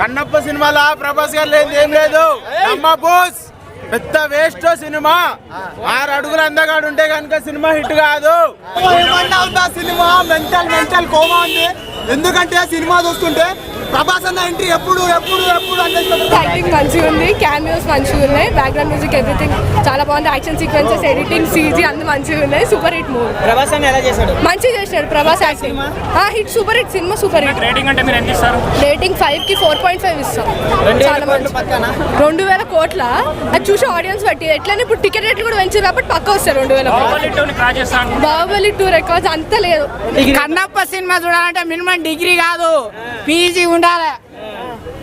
కన్నప్ప సినిమాలో ప్రభాస్ గారు లేదు ఏం లేదు. అమ్మ బోస్! పెద్ద వేస్ట్ సినిమా. ఆరు అడుగులు అందగాడు ఉంటే కనుక సినిమా హిట్ కాదు. సినిమా? మెంటల్ మెంటల్ కోమా ఉంది. ఎందుకంటే సినిమా చూస్తుంటే ప్రభాస్ అన్న ఎంట్రీ ఎప్పుడు ఎప్పుడు ఎప్పుడు యాక్టింగ్ మంచిగా ఉంది క్యామియోస్ మంచిగా ఉన్నాయి బ్యాక్గ్రౌండ్ మ్యూజిక్ ఎవ్రీథింగ్ చాలా బాగుంది. యాక్షన్ సీక్వెన్సెస్ ఎడిటింగ్ సీజీ అన్ని మంచిగా ఉన్నాయి. సూపర్ హిట్ మూవీ ప్రభాస్ అన్న ఎలా చేశాడు? మంచిగా చేసినాడు Prabhas acting hit super hit cinema super hit rating అంటే మీరు ఎంత ఇస్తారు? రేటింగ్ ఫైవ్కి ఫోర్ పాయింట్ ఫైవ్ ఇస్తాం. రెండు చాలా వేల కోట్లు మంచి పక్కన? రెండు వేల కోట్ల? అది చూసి ఆడియన్స్ బట్టి. ఎట్లనే ఇప్పుడు టికెట్ రేట్లు కూడా పెంచారు కాబట్టి పక్క వస్తారు రెండు వేల బాహుబలి టూ రికార్డ్స్ అంత లేదు. కన్నప్ప సినిమా చూడాలంటే మినిమం డిగ్రీ కాదు. పీజీ ఉండాలి.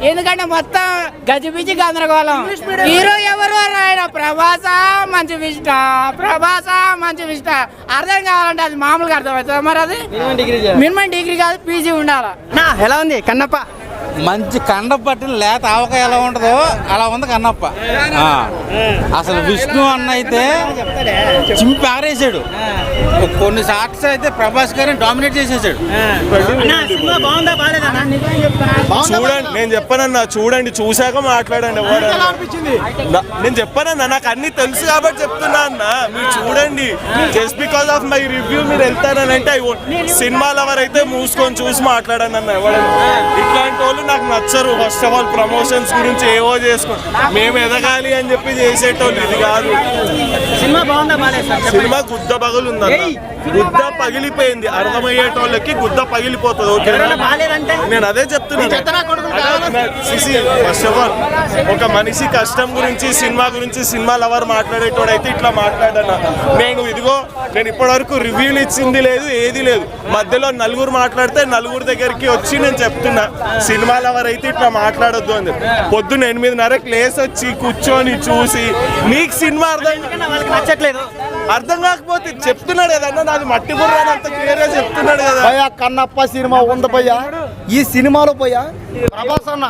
ఎందుకంటే మొత్తం గజిబిజి గందరగోళం. హీరో ఎవరు ఆయన? ప్రభాస మంచి విష్ట ప్రభాస మంచి విష్ట అర్థం కావాలంటే అది మామూలుగా అర్థం అవుతుంది మరి అది? మినిమం డిగ్రీ కాదు పీజీ ఉండాలి. ఎలా ఉంది? కన్నప్ప? మంచి కండ పట్టిన లేత ఆవకాయ ఎలా ఉంటుందో అలా ఉంది కన్నప్ప. ఆ. అసలు విష్ణు అన్న అయితే చింపి ఆరేసాడు. కొన్ని షార్ట్స్ అయితే ప్రభాస్ గారిని డామినేట్ చేసేసాడు. సినిమా బాగుందా బాగాలేదా చూడండి నేను చెప్పానన్నా చూడండి చూశాక మాట్లాడండి నేను చెప్పానన్నా నాకు అన్ని తెలుసు కాబట్టి చెప్తున్నా అన్న. మీరు చూడండి just because of my review మీరు I won't. సినిమాలు ఎవరైతే మూసుకొని చూసి మాట్లాడండి అన్న ఎవడన్నా వాళ్ళు నాకు నచ్చరు. ఫస్ట్ ఆఫ్ ఆల్ ప్రమోషన్స్ గురించి ఏవో చేసుకోండి మేము ఎదగాలి అని చెప్పి చేసేటోళ్ళు ఇది కాదు. సినిమా బాగుందా బాగాలేదు సినిమా గుద్ద పగులు ఉందన్న గుద్ద పగిలిపోయింది. అర్థమయ్యేటోళ్ళకి గుద్ద పగిలిపోతుంది బాగాలేదంటే? నేను అదే చెప్తున్నాను ఫస్ట్ ఆఫ్ ఆల్ ఒక మనిషి కష్టం గురించి సినిమా గురించి సినిమా లవర్ మాట్లాడేటోడైతే ఇట్లా మాట్లాడన్నా. నేను ఇదిగో నేను ఇప్పటివరకు రివ్యూలు ఇచ్చింది లేదు ఏది లేదు. మధ్యలో నలుగురు మాట్లాడితే నలుగురు దగ్గరికి వచ్చి నేను చెప్తున్నా. సినిమా లవర్ అయితే ఇట్లా మాట్లాడొద్దు అని. పొద్దున్న ఎనిమిదిన్నరకు లేసి వచ్చి కూర్చొని చూసి నీకు సినిమా అర్థం వాళ్ళకి నచ్చట్లేదు? అర్థం కాకపోతే చెప్తున్నాడు కదన్నా నాది మట్టి బుర్ర అంత క్లియర్గా చెప్తున్నాడు కదా. కన్నప్ప సినిమా ఉంది భయ్య. ఈ సినిమాలో భయ్య ప్రభాస్ అన్న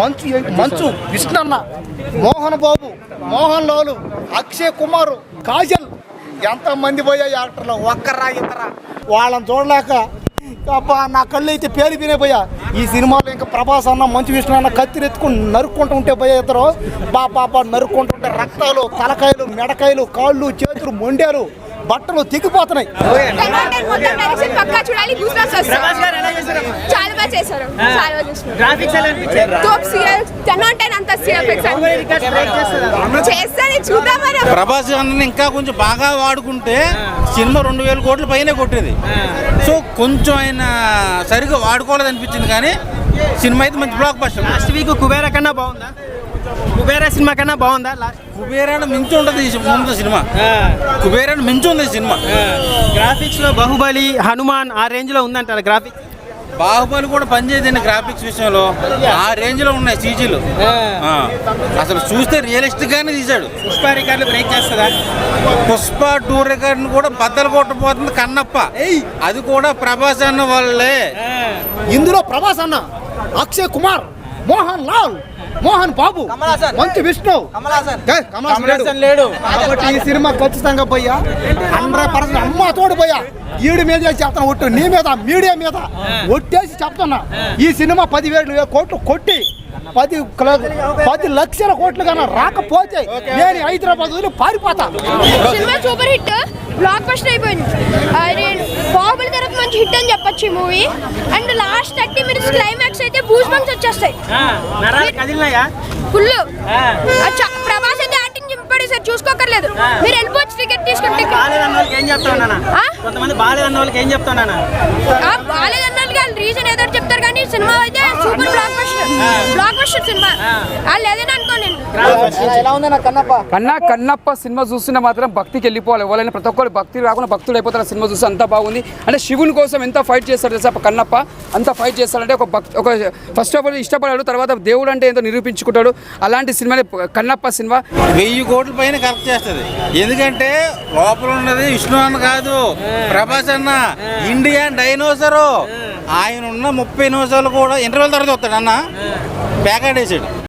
మంచు మంచు విష్ణు అన్న మోహన్ బాబు మోహన్ లాలు అక్షయ్ కుమార్ కాజల్ ఎంతమంది పోయా యాక్టర్లు? ఒక్కరా ఇద్దరా? వాళ్ళని చూడలేక అబ్బా నా కళ్ళు అయితే పేలిపోయినాయి భయ్య. ఈ సినిమాలో ఇంకా ప్రభాస్ అన్న మంచి విష్ణు అన్న కత్తిరెత్తుకుని నరుక్కుంటూ ఉంటే పోయా ఇద్దరు. బా బాబా నరుక్కుంటుంటే రక్తాలు తలకాయలు మెడకాయలు కాళ్ళు చేతులు మొండాలు బట్టలు తెగిపోతున్నాయి. చేశారు. చాలా చూద్దాం ప్రభాస్ అన్నని ఇంకా కొంచెం బాగా వాడుకుంటే సినిమా రెండు వేల కోట్ల పైనే కొట్టేది. సో కొంచెం ఆయన సరిగా వాడుకోలేదు అనిపించింది కానీ సినిమా అయితే మంచి blockbuster last week Kubera కన్నా బాగుందా? కుబేరా సినిమా కన్నా బాగుందా? లాస్ట్ కుబేరాను మించి ఉంటుంది ఈ ముందు సినిమా. కుబేరాను మించి ఉంది ఈ సినిమా. గ్రాఫిక్స్లో బాహుబలి హనుమాన్ ఆ రేంజ్లో ఉందంటారు గ్రాఫిక్స్ బాహుబలి కూడా పనిచేయదండి గ్రాఫిక్స్ విషయంలో. ఆ రేంజ్లో ఉన్నాయి సీజీలు అసలు చూస్తే రియలిస్టిక్ గానే తీశాడు. పుష్ప రికార్డులు బ్రేక్ చేస్తుందా? పుష్ప టూ రికార్డ్ కూడా బద్దలు కొట్టబోతుంది కన్నప్ప. అది కూడా ప్రభాస్ అన్న వాళ్ళే. ఇందులో ప్రభాస్ అన్న అక్షయ్ కుమార్. మోహన్ లాల్ మోహన్ బాబు మంచి విష్ణు. లేడు. కాబట్టి ఈ సినిమా ఖచ్చితంగా పోయా హండ్రెడ్ పర్సెంట్ అమ్మ తోడు పోయా ఈడి మీద చెప్తాను ఒట్టు నీ మీద మీడియా మీద. ఒట్టేసి చెప్తున్నా. ఈ సినిమా పదివేలు కోట్లు కొట్టి పది పది లక్షల కోట్లు కన్నా రాకపోతే నేను హైదరాబాద్ వదిలి పారిపోతా. Cinema super hit. Block buster అయిపోయింది తర్వాత మంచి హిట్ అని చెప్పొచ్చు ఈ movie. And last thirty minutes climax అయితే బూస్ బంక్స్ వచ్చేస్తాయి ఫుల్ ప్రభాస్ అయితే యాక్టింగ్ చింపడి సార్ చూసుకోకర్లేదు. మీరు వెళ్ళిపోవచ్చు టికెట్ తీసుకుంటే? కొంతమంది బాగాలేదన్న వాళ్ళకి ఏం చెప్తా రీజన్ ఏదో చెప్తారు కానీ సినిమా అయితే super blockbuster blockbuster cinema వాళ్ళు ఏదైనా అనుకో నేను. కన్నా కన్నప్ప సినిమా చూస్తుంటే మాత్రం భక్తికి వెళ్ళిపోవాలి. ఎవరైనా ప్రతి ఒక్కరు భక్తి రాకుండా భక్తుడు అయిపోతారు. సినిమా చూస్తే అంత బాగుంది. అంటే శివుని కోసం ఎంత ఫైట్ చేస్తాడు తెలుసా? కన్నప్ప అంత ఫైట్ చేస్తాడంటే ఒక భక్తి ఒక ఫస్ట్ ఆఫ్ ఆల్ ఇష్టపడాడు తర్వాత దేవుడు అంటే ఏంటో నిరూపించుకుంటాడు. అలాంటి సినిమానే కన్నప్ప సినిమా. వెయ్యి కోట్ల పైన కరెక్ట్ చేస్తుంది. ఎందుకంటే లోపల ఉన్నది విష్ణు అన్న కాదు ప్రభాస్ అన్న ఇండియా డైనోసరు. ఆయన ఉన్న ముప్పై నిమిషాలు కూడా ఇంటర్వెల్ తర్వాత వస్తాడు అన్న. ప్యాకెట్ వేసాడు.